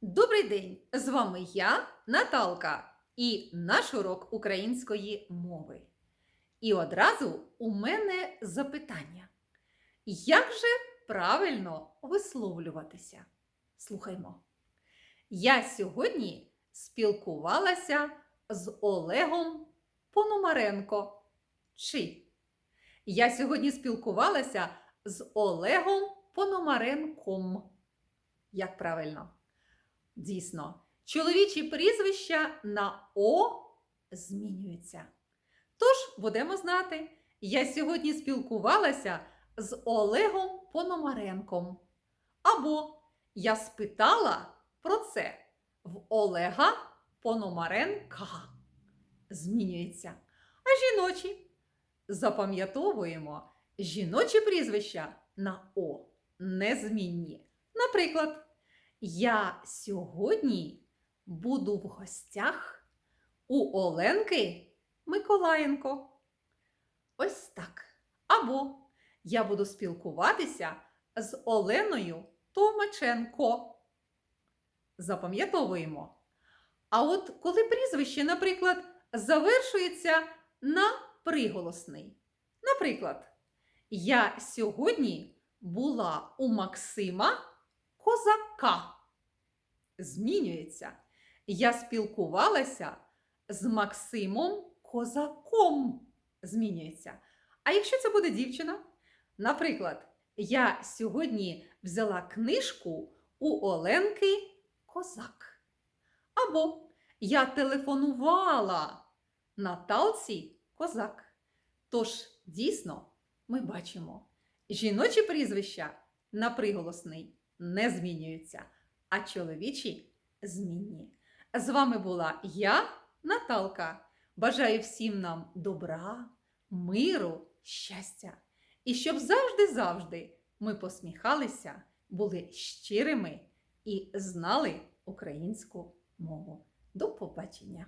Добрий день! З вами я, Наталка, і наш урок української мови. І одразу у мене запитання: як же правильно висловлюватися? Слухаймо. Я сьогодні спілкувалася з Олегом Пономаренко. Чи я сьогодні спілкувалася з Олегом Пономаренком. Як правильно? Дійсно, чоловічі прізвища на О змінюються. Тож будемо знати, я сьогодні спілкувалася з Олегом Пономаренком. Або я спитала про це в Олега Пономаренка. Змінюється. А жіночі запам'ятовуємо жіночі прізвища на О незмінні. Наприклад, я сьогодні буду в гостях у Оленки Миколаєнко. Ось так. Або я буду спілкуватися з Оленою Томаченко. Запам'ятовуємо. А от коли прізвище, наприклад, завершується на приголосний. Наприклад, я сьогодні була у Максима Козака. Змінюється. Я спілкувалася з Максимом Козаком. Змінюється. А якщо це буде дівчина? Наприклад, я сьогодні взяла книжку у Оленки Козак. Або я телефонувала Наталці Козак. Тож, дійсно, ми бачимо, жіночі прізвища на приголосний не змінюються, а чоловічі змінні. З вами була я, Наталка. Бажаю всім нам добра, миру, щастя. І щоб завжди-завжди ми посміхалися, були щирими і знали українську мову. До побачення!